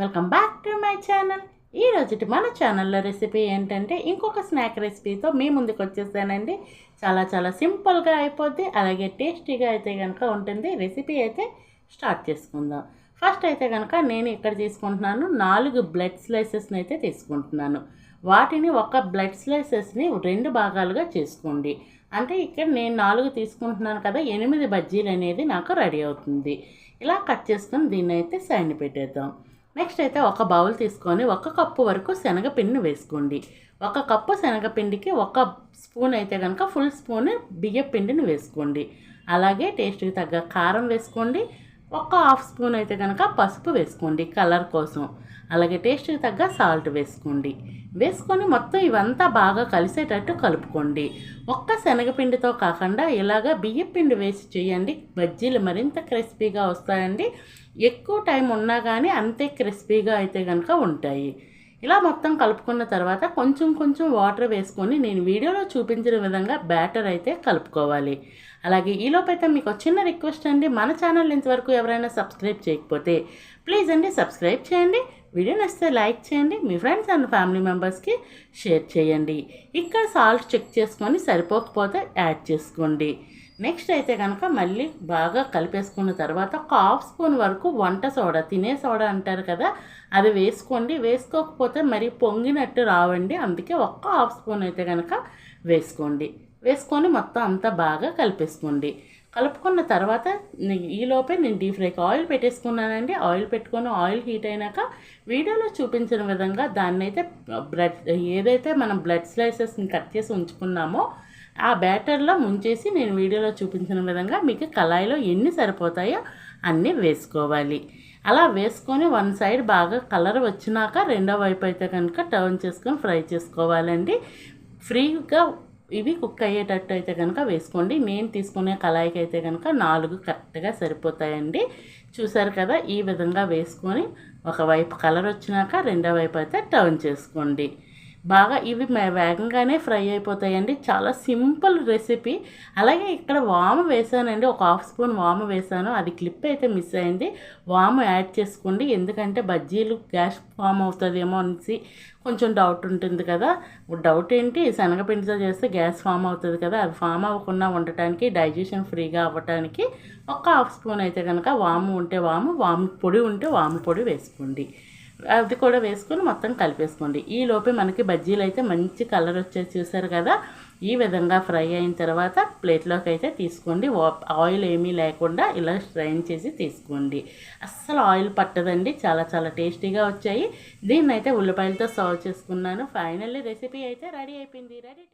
Welcome back to my channel ఈ రోజుటి మన ఛానల్లో రెసిపీ ఏంటంటే ఇంకొక స్నాక్ రెసిపీతో మీ ముందుకు వచ్చేసానండి. చాలా చాలా సింపుల్గా అయిపోద్ది. అలాగే టేస్టీగా అయితే కనుక ఉంటుంది. రెసిపీ అయితే స్టార్ట్ చేసుకుందాం. ఫస్ట్ అయితే కనుక నేను ఇక్కడ తీసుకుంటున్నాను నాలుగు బ్లడ్ స్లైసెస్ని అయితే తీసుకుంటున్నాను. వాటిని ఒక బ్లడ్ స్లైసెస్ని రెండు భాగాలుగా చేసుకోండి. అంటే ఇక్కడ నేను నాలుగు తీసుకుంటున్నాను కదా ఎనిమిది బజ్జీలు అనేది నాకు రెడీ అవుతుంది. ఇలా కట్ చేసుకుని దీన్ని అయితే సైడ్ పెట్టేద్దాం. నెక్స్ట్ అయితే ఒక బౌల్ తీసుకొని ఒక కప్పు వరకు శనగపిండిని వేసుకోండి. ఒక కప్పు శనగపిండికి ఒక స్పూన్ అయితే కనుక ఫుల్ స్పూన్ బియ్య పిండిని వేసుకోండి. అలాగే టేస్ట్కి తగ్గ కారం వేసుకోండి. ఒక హాఫ్ స్పూన్ అయితే కనుక పసుపు వేసుకోండి కలర్ కోసం. అలాగే టేస్ట్కి తగ్గ సాల్ట్ వేసుకోండి. వేసుకొని మొత్తం ఇవంతా బాగా కలిసేటట్టు కలుపుకోండి. ఒక్క శనగపిండితో కాకుండా ఇలాగ బియ్యపిండి వేసి చేయండి. బజ్జీలు మరింత క్రిస్పీగా వస్తాయండి. ఎక్కువ టైం ఉన్నా కానీ అంతే క్రిస్పీగా అయితే కనుక ఉంటాయి. ఇలా మొత్తం కలుపుకున్న తర్వాత కొంచెం కొంచెం వాటర్ వేసుకొని నేను వీడియోలో చూపించిన విధంగా బ్యాటర్ అయితే కలుపుకోవాలి. అలాగే ఈలోపైతే మీకు చిన్న రిక్వెస్ట్ అండి. మన ఛానల్ ఇంతవరకు ఎవరైనా సబ్స్క్రైబ్ చేయకపోతే ప్లీజ్ అండి సబ్స్క్రైబ్ చేయండి. వీడియో నచ్చితే లైక్ చేయండి మీ ఫ్రెండ్స్ అండ్ ఫ్యామిలీ మెంబర్స్కి షేర్ చేయండి. ఇక్కడ సాల్ట్ చెక్ చేసుకొని సరిపోకపోతే యాడ్ చేసుకోండి. నెక్స్ట్ అయితే కనుక మళ్ళీ బాగా కలిపేసుకున్న తర్వాత ఒక హాఫ్ స్పూన్ వరకు వంట సోడా తినే సోడా అంటారు కదా అది వేసుకోండి. వేసుకోకపోతే మరి పొంగినట్టు రావండి. అందుకే ఒక్క హాఫ్ స్పూన్ అయితే కనుక వేసుకోండి. వేసుకొని మొత్తం అంతా బాగా కలిపేసుకోండి. కలుపుకున్న తర్వాత ఈలోపే నేను డీప్ ఫ్రైకి ఆయిల్ పెట్టేసుకున్నానండి. ఆయిల్ పెట్టుకొని ఆయిల్ హీట్ అయినాక వీడియోలో చూపించిన విధంగా దాన్ని అయితే బ్లడ్ ఏదైతే మనం బ్లడ్ స్లైసెస్ని కట్ చేసి ఉంచుకున్నామో ఆ బ్యాటర్లో ముంచేసి నేను వీడియోలో చూపించిన విధంగా మీకు కళాయిలో ఎన్ని సరిపోతాయో అన్నీ వేసుకోవాలి. అలా వేసుకొని వన్ సైడ్ బాగా కలర్ వచ్చినాక రెండో వైపు అయితే కనుక టర్న్ చేసుకొని ఫ్రై చేసుకోవాలండి. ఫ్రీగా ఇవి కుక్ అయ్యేటట్టు అయితే కనుక వేసుకోండి. నేను తీసుకునే కళాయికి అయితే కనుక నాలుగు కరెక్ట్గా సరిపోతాయండి. చూసారు కదా ఈ విధంగా వేసుకొని ఒకవైపు కలర్ వచ్చినాక రెండో వైపు అయితే టర్న్ చేసుకోండి. బాగా ఇవి మే- వేగంగానే ఫ్రై అయిపోతాయండి. చాలా సింపుల్ రెసిపీ. అలాగే ఇక్కడ వాము వేసానండి. ఒక హాఫ్ స్పూన్ వాము వేసాను. అది క్లిప్ అయితే మిస్ అయింది. వాము యాడ్ చేసుకోండి. ఎందుకంటే బజ్జీలు గ్యాస్ ఫామ్ అవుతుందేమో అనేసి కొంచెం డౌట్ ఉంటుంది కదా. డౌట్ ఏంటి? శనగపిండితో చేస్తే గ్యాస్ ఫామ్ అవుతుంది కదా. అది ఫామ్ అవ్వకుండా ఉండటానికి డైజెషన్ ఫ్రీగా అవ్వటానికి ఒక హాఫ్ స్పూన్ అయితే కనుక వాము ఉంటే వాము వాము పొడి ఉంటే వాము పొడి వేసుకోండి. అది కూడా వేసుకొని మొత్తం కలిపేసుకోండి. ఈ లోపే మనకి బజ్జీలు అయితే మంచి కలర్ వచ్చేసి చూసారు కదా? ఈ విధంగా ఫ్రై అయిన తర్వాత ప్లేట్లోకి అయితే తీసుకోండి. ఆయిల్ ఏమీ లేకుండా ఇలా స్ట్రైన్ చేసి తీసుకోండి. అస్సలు ఆయిల్ పట్టదండి. చాలా చాలా టేస్టీగా వచ్చాయి. దీన్ని అయితే ఉల్లిపాయలతో సర్వ్ చేసుకున్నాను. ఫైనల్లీ రెసిపీ అయితే రెడీ అయిపోయింది. రెడీ